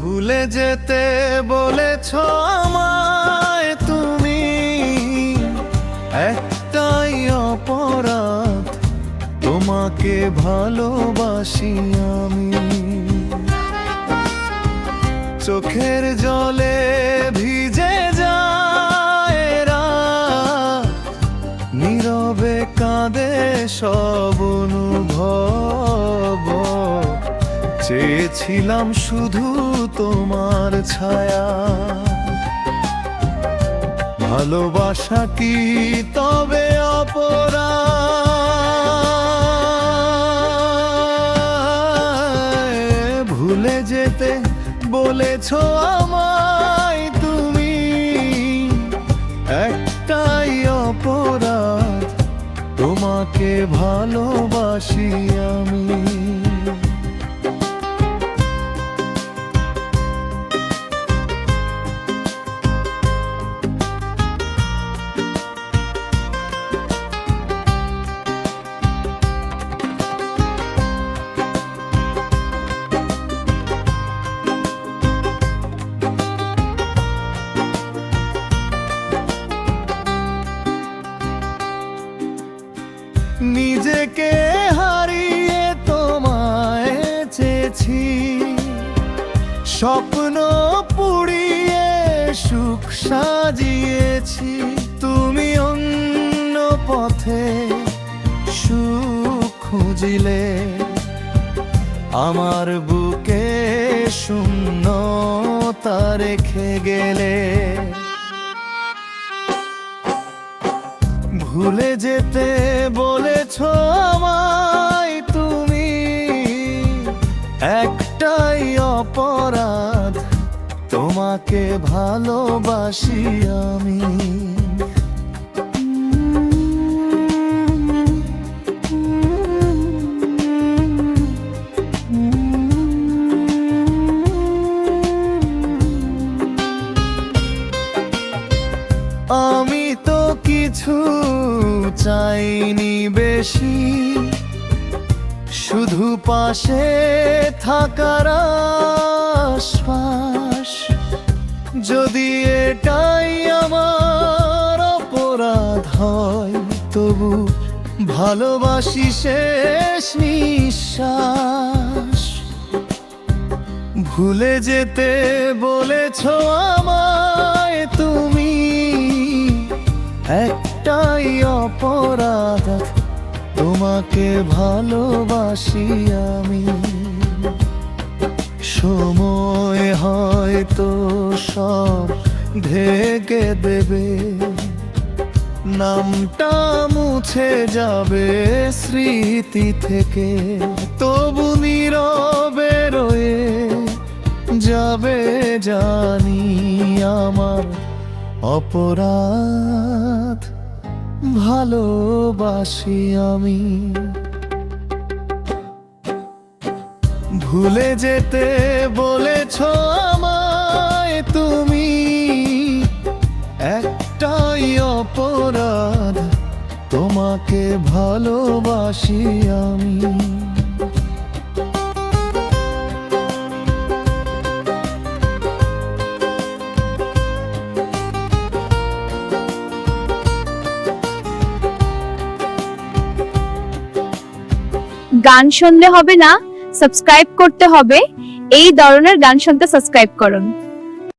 ভুলে যেতে বলেছ আমায় তুমি। একটাই অপরাধ, তোমাকে ভালোবাসি আমি। চোখের জলে ভিজে যায় নীরবে কাঁদে সব অনুভব। চেয়েছিলাম শুধু তোমার ছায়া। ভালোবাসা কি তবে অপরা ভুলে যেতে বলেছ আমায় তুমি। একটাই অপরাধ, তোমাকে ভালোবাসি আমি। নিজেকে হারিয়ে তোমায় চেয়েছি। স্বপ্ন পুড়িয়ে সুখ সাজিয়েছি। তুমি অন্য পথে সুখ খুঁজিলে। আমার বুকে শূন্যতা রেখে গেলে। ভুলে যেতে তোমাকে ভালোবাসি আমি। আমি তো কিছু চাইনি বেশি শুধু পাশে থাকার আশ্বাস যদি এটাই আমার অপরাধ হয়, তবু ভালোবাসি শেষ নিঃশ্বাস। ভুলে যেতে বলেছ আমায় তুমি, একটাই অপরাধ, তোমাকে ভালোবাসি আমি। সময় হয়তো সব ঢেকে দেবে। নামটা মুছে যাবে স্মৃতি থেকে। তবু নীরবে রয়ে যাবে জানি আমার অপরাধ। ভালোবাসি আমি। ভুলে যেতে বলেছ আমায় তুমি। একটাই অপরাধ তোমাকে ভালোবাসি আমি। গান শুনলে হবে না? সাবস্ক্রাইব করতে হবে। এই ধরনের গান শুনতে সাবস্ক্রাইব করুন।